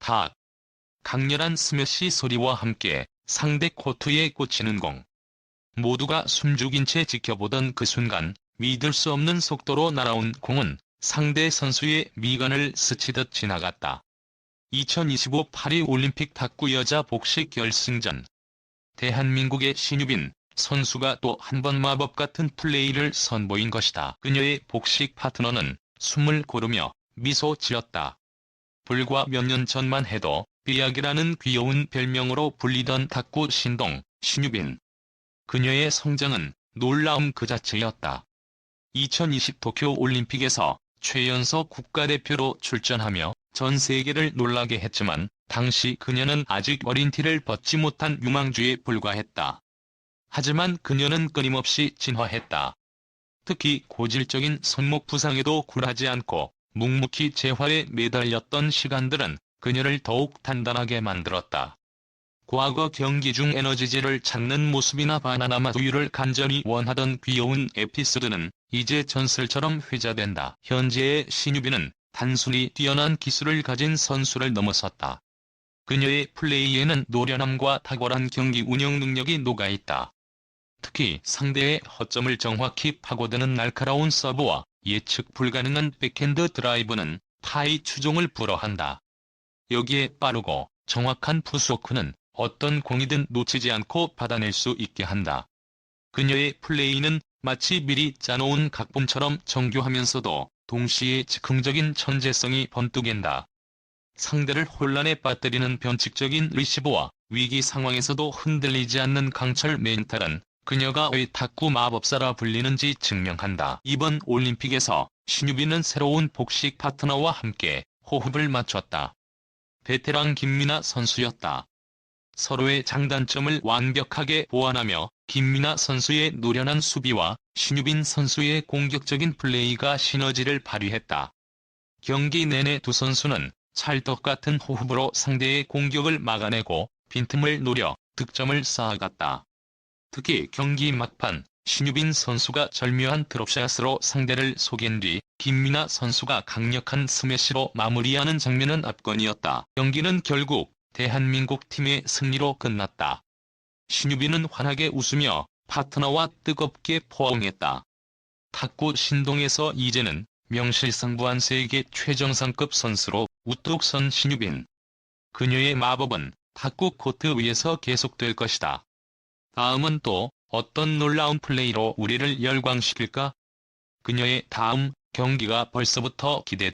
탁. 강렬한 스매시 소리와 함께 상대 코트에 꽂히는 공. 모두가 숨죽인 채 지켜보던 그 순간 믿을 수 없는 속도로 날아온 공은 상대 선수의 미간을 스치듯 지나갔다. 2025 파리 올림픽 탁구 여자 복식 결승전. 대한민국의 신유빈 선수가 또 한 번 마법 같은 플레이를 선보인 것이다. 그녀의 복식 파트너는 숨을 고르며 미소 지었다. 불과 몇 년 전만 해도 삐약이라는 귀여운 별명으로 불리던 탁구 신동 신유빈. 그녀의 성장은 놀라움 그 자체였다. 2020 도쿄 올림픽에서 최연소 국가대표로 출전하며 전 세계를 놀라게 했지만 당시 그녀는 아직 어린 티를 벗지 못한 유망주에 불과했다. 하지만 그녀는 끊임없이 진화했다. 특히 고질적인 손목 부상에도 굴하지 않고 묵묵히 재활에 매달렸던 시간들은 그녀를 더욱 단단하게 만들었다. 과거 경기 중 에너지질을 찾는 모습이나 바나나맛 우유를 간절히 원하던 귀여운 에피소드는 이제 전설처럼 회자된다. 현재의 신유빈은 단순히 뛰어난 기술을 가진 선수를 넘어섰다. 그녀의 플레이에는 노련함과 탁월한 경기 운영 능력이 녹아있다. 특히 상대의 허점을 정확히 파고드는 날카로운 서브와 예측 불가능한 백핸드 드라이브는 타이 추종을 불허한다. 여기에 빠르고 정확한 푸스워크는 어떤 공이든 놓치지 않고 받아낼 수 있게 한다. 그녀의 플레이는 마치 미리 짜놓은 각본처럼 정교하면서도 동시에 즉흥적인 천재성이 번뜩인다. 상대를 혼란에 빠뜨리는 변칙적인 리시브와 위기 상황에서도 흔들리지 않는 강철 멘탈은 그녀가 왜 탁구 마법사라 불리는지 증명한다. 이번 올림픽에서 신유빈은 새로운 복식 파트너와 함께 호흡을 맞췄다. 베테랑 김민아 선수였다. 서로의 장단점을 완벽하게 보완하며 김민아 선수의 노련한 수비와 신유빈 선수의 공격적인 플레이가 시너지를 발휘했다. 경기 내내 두 선수는 찰떡 같은 호흡으로 상대의 공격을 막아내고 빈틈을 노려 득점을 쌓아갔다. 특히 경기 막판 신유빈 선수가 절묘한 드롭샷으로 상대를 속인 뒤 김민아 선수가 강력한 스매시로 마무리하는 장면은 압권이었다. 경기는 결국 대한민국 팀의 승리로 끝났다. 신유빈은 환하게 웃으며 파트너와 뜨겁게 포옹했다. 탁구 신동에서 이제는 명실상부한 세계 최정상급 선수로 우뚝 선 신유빈. 그녀의 마법은 탁구 코트 위에서 계속될 것이다. 다음은 또 어떤 놀라운 플레이로 우리를 열광시킬까? 그녀의 다음 경기가 벌써부터 기대